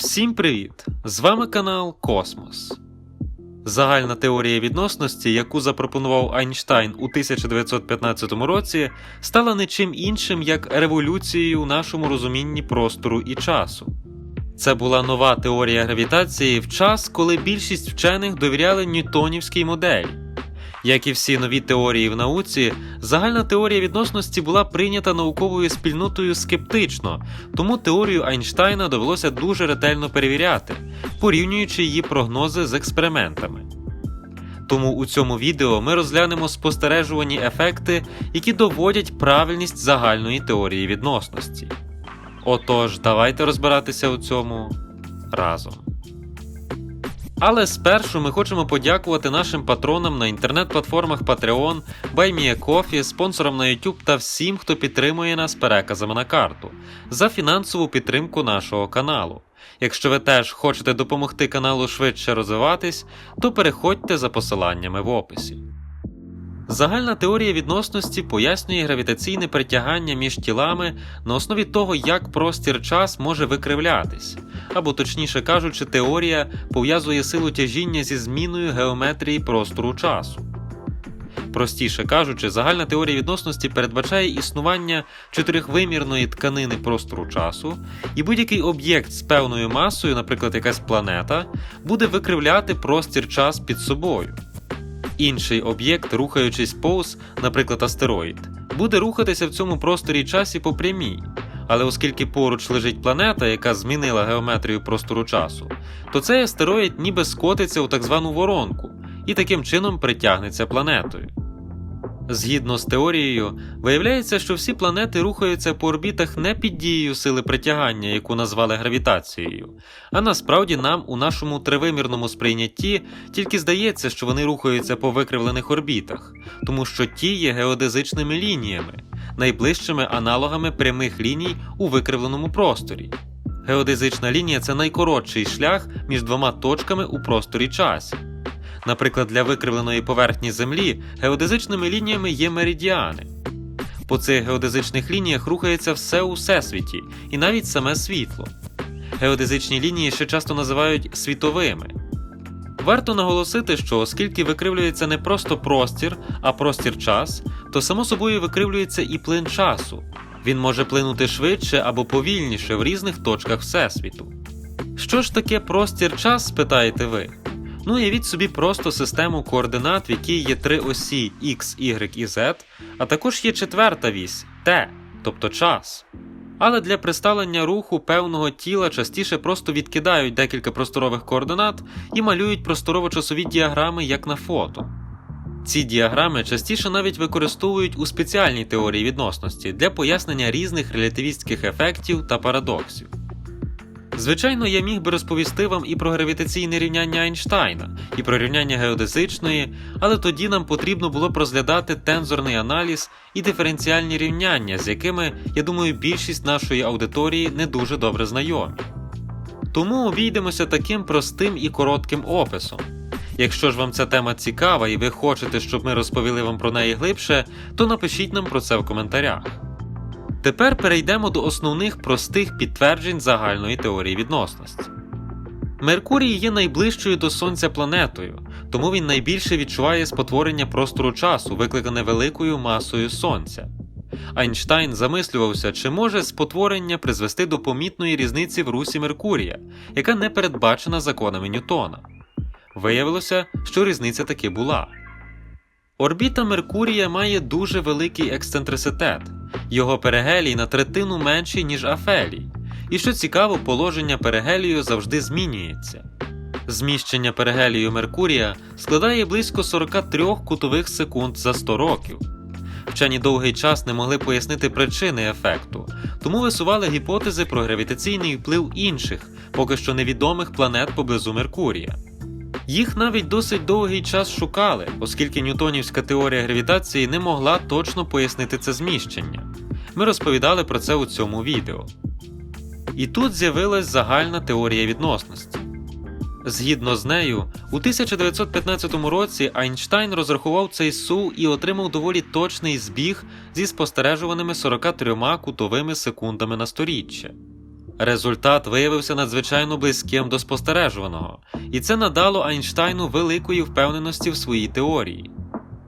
Всім привіт! З вами канал Космос. Загальна теорія відносності, яку запропонував Айнштайн у 1915 році, стала не чим іншим як революцією у нашому розумінні простору і часу. Це була нова теорія гравітації в час, коли більшість вчених довіряли ньютонівській моделі. Як і всі нові теорії в науці, загальна теорія відносності була прийнята науковою спільнотою скептично, тому теорію Айнштайна довелося дуже ретельно перевіряти, порівнюючи її прогнози з експериментами. Тому у цьому відео ми розглянемо спостережувані ефекти, які доводять правильність загальної теорії відносності. Отож, давайте розбиратися у цьому разом. Але спершу ми хочемо подякувати нашим патронам на інтернет-платформах Patreon, BuyMeACoffee, спонсорам на YouTube та всім, хто підтримує нас переказами на карту за фінансову підтримку нашого каналу. Якщо ви теж хочете допомогти каналу швидше розвиватись, то переходьте за посиланнями в описі. Загальна теорія відносності пояснює гравітаційне притягання між тілами на основі того, як простір час може викривлятись, або точніше кажучи, теорія пов'язує силу тяжіння зі зміною геометрії простору часу. Простіше кажучи, загальна теорія відносності передбачає існування чотирьохвимірної тканини простору часу, і будь-який об'єкт з певною масою, наприклад, якась планета, буде викривляти простір час під собою. Інший об'єкт, рухаючись повз, наприклад, астероїд, буде рухатися в цьому просторі часі по прямій. Але оскільки поруч лежить планета, яка змінила геометрію простору часу, то цей астероїд ніби скотиться у так звану воронку і таким чином притягнеться планетою. Згідно з теорією, виявляється, що всі планети рухаються по орбітах не під дією сили притягання, яку назвали гравітацією, а насправді нам у нашому тривимірному сприйнятті тільки здається, що вони рухаються по викривлених орбітах, тому що ті є геодезичними лініями, найближчими аналогами прямих ліній у викривленому просторі. Геодезична лінія це найкоротший шлях між двома точками у просторі часі. Наприклад, для викривленої поверхні Землі геодезичними лініями є меридіани. По цих геодезичних лініях рухається все у всесвіті, і навіть саме світло. Геодезичні лінії ще часто називають світовими. Варто наголосити, що оскільки викривлюється не просто простір, а простір час, то само собою викривлюється і плин часу. Він може плинути швидше або повільніше в різних точках Всесвіту. Що ж таке простір час, спитаєте ви? Ну, уявіть собі просто систему координат, в якій є три осі X, Y і Z, а також є четверта вісь T, тобто час. Але для представлення руху певного тіла частіше просто відкидають декілька просторових координат і малюють просторово-часові діаграми як на фото. Ці діаграми частіше навіть використовують у спеціальній теорії відносності для пояснення різних релятивістських ефектів та парадоксів. Звичайно, я міг би розповісти вам і про гравітаційне рівняння Айнштайна, і про рівняння геодезичної, але тоді нам потрібно було б розглядати тензорний аналіз і диференціальні рівняння, з якими, я думаю, більшість нашої аудиторії не дуже добре знайомі. Тому обійдемося таким простим і коротким описом. Якщо ж вам ця тема цікава і ви хочете, щоб ми розповіли вам про неї глибше, то напишіть нам про це в коментарях. Тепер перейдемо до основних простих підтверджень загальної теорії відносності. Меркурій є найближчою до Сонця планетою, тому він найбільше відчуває спотворення простору часу, викликане великою масою Сонця. Айнштайн замислювався, чи може спотворення призвести до помітної різниці в русі Меркурія, яка не передбачена законами Ньютона. Виявилося, що різниця таки була. Орбіта Меркурія має дуже великий ексцентриситет, його перигелій на третину менший, ніж Афелій. І що цікаво, положення перигелію завжди змінюється. Зміщення перигелію Меркурія складає близько 43 кутових секунд за 100 років. Вчені довгий час не могли пояснити причини ефекту, тому висували гіпотези про гравітаційний вплив інших, поки що невідомих планет поблизу Меркурія. Їх навіть досить довгий час шукали, оскільки ньютонівська теорія гравітації не могла точно пояснити це зміщення. Ми розповідали про це у цьому відео. І тут з'явилась загальна теорія відносності. Згідно з нею, у 1915 році Айнштайн розрахував цей су і отримав доволі точний збіг зі спостережуваними 43 кутовими секундами на сторіччя. Результат виявився надзвичайно близьким до спостережуваного, і це надало Айнштайну великої впевненості в своїй теорії.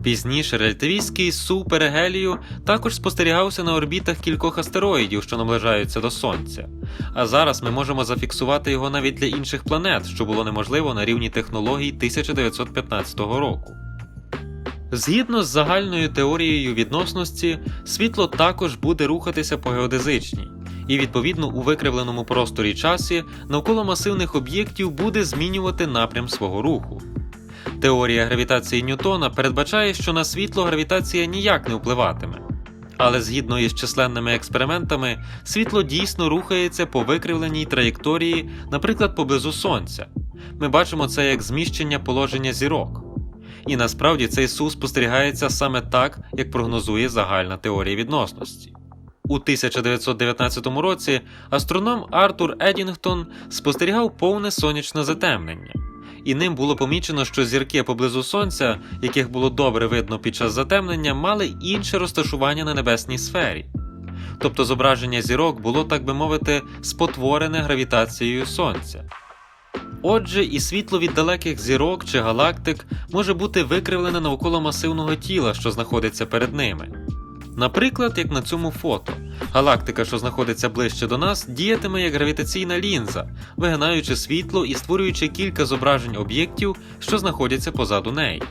Пізніше релятивістський су Перегелію також спостерігався на орбітах кількох астероїдів, що наближаються до Сонця. А зараз ми можемо зафіксувати його навіть для інших планет, що було неможливо на рівні технологій 1915 року. Згідно з загальною теорією відносності, світло також буде рухатися по геодезичній, і відповідно у викривленому просторі часі навколо масивних об'єктів буде змінювати напрям свого руху. Теорія гравітації Ньютона передбачає, що на світло гравітація ніяк не впливатиме. Але згідно із численними експериментами, світло дійсно рухається по викривленій траєкторії, наприклад, поблизу Сонця. Ми бачимо це як зміщення положення зірок. І насправді цей су спостерігається саме так, як прогнозує загальна теорія відносності. У 1919 році астроном Артур Едінгтон спостерігав повне сонячне затемнення, і ним було помічено, що зірки поблизу Сонця, яких було добре видно під час затемнення, мали інше розташування на небесній сфері. Тобто зображення зірок було, так би мовити, спотворене гравітацією Сонця. Отже, і світло від далеких зірок чи галактик може бути викривлене навколо масивного тіла, що знаходиться перед ними. Наприклад, як на цьому фото, галактика, що знаходиться ближче до нас, діятиме як гравітаційна лінза, вигинаючи світло і створюючи кілька зображень об'єктів, що знаходяться позаду неї.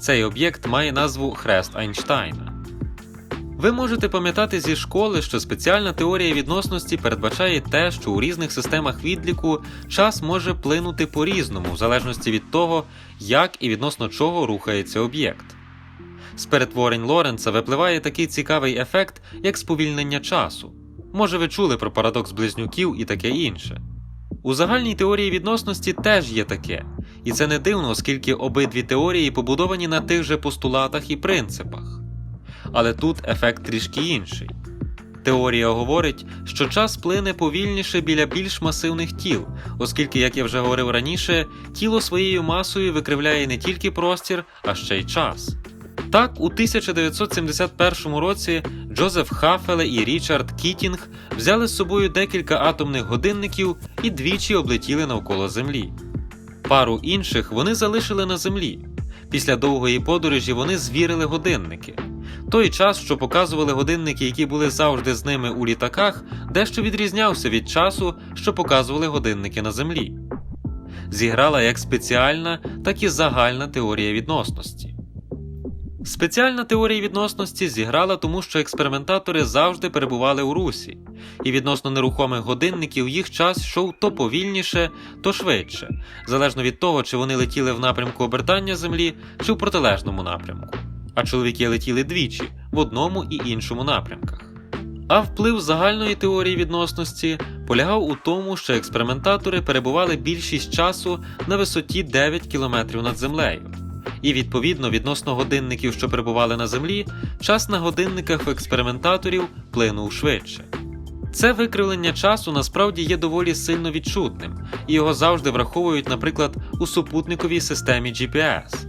Цей об'єкт має назву Хрест Айнштайна. Ви можете пам'ятати зі школи, що спеціальна теорія відносності передбачає те, що у різних системах відліку час може плинути по-різному, в залежності від того, як і відносно чого рухається об'єкт. З перетворень Лоренца випливає такий цікавий ефект, як сповільнення часу. Може, ви чули про парадокс близнюків і таке інше. У загальній теорії відносності теж є таке, і це не дивно, оскільки обидві теорії побудовані на тих же постулатах і принципах. Але тут ефект трішки інший. Теорія говорить, що час плине повільніше біля більш масивних тіл, оскільки, як я вже говорив раніше, тіло своєю масою викривляє не тільки простір, а ще й час. Так, у 1971 році Джозеф Хафеле і Річард Кітінг взяли з собою декілька атомних годинників і двічі облетіли навколо Землі. Пару інших вони залишили на землі. Після довгої подорожі вони звірили годинники. Той час, що показували годинники, які були завжди з ними у літаках, дещо відрізнявся від часу, що показували годинники на землі. Зіграла як спеціальна, так і загальна теорія відносності. Спеціальна теорія відносності зіграла тому, що експериментатори завжди перебували у русі, і відносно нерухомих годинників їх час йшов то повільніше, то швидше, залежно від того, чи вони летіли в напрямку обертання Землі, чи в протилежному напрямку. А чоловіки летіли двічі в одному і іншому напрямках. А вплив загальної теорії відносності полягав у тому, що експериментатори перебували більшість часу на висоті 9 км над землею. І відповідно відносно годинників, що перебували на землі, час на годинниках в експериментаторів плинув швидше. Це викривлення часу насправді є доволі сильно відчутним, і його завжди враховують, наприклад, у супутниковій системі GPS.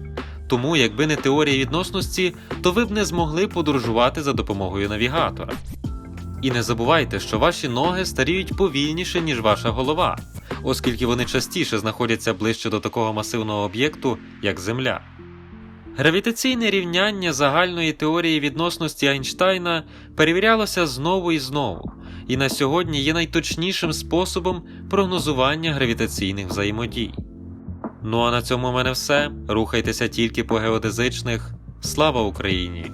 Тому, якби не теорія відносності, то ви б не змогли подорожувати за допомогою навігатора. І не забувайте, що ваші ноги старіють повільніше, ніж ваша голова, оскільки вони частіше знаходяться ближче до такого масивного об'єкту, як Земля. Гравітаційне рівняння загальної теорії відносності Айнштайна перевірялося знову і знову, і на сьогодні є найточнішим способом прогнозування гравітаційних взаємодій. Ну а на цьому в мене все. Рухайтеся тільки по геодезичних. Слава Україні!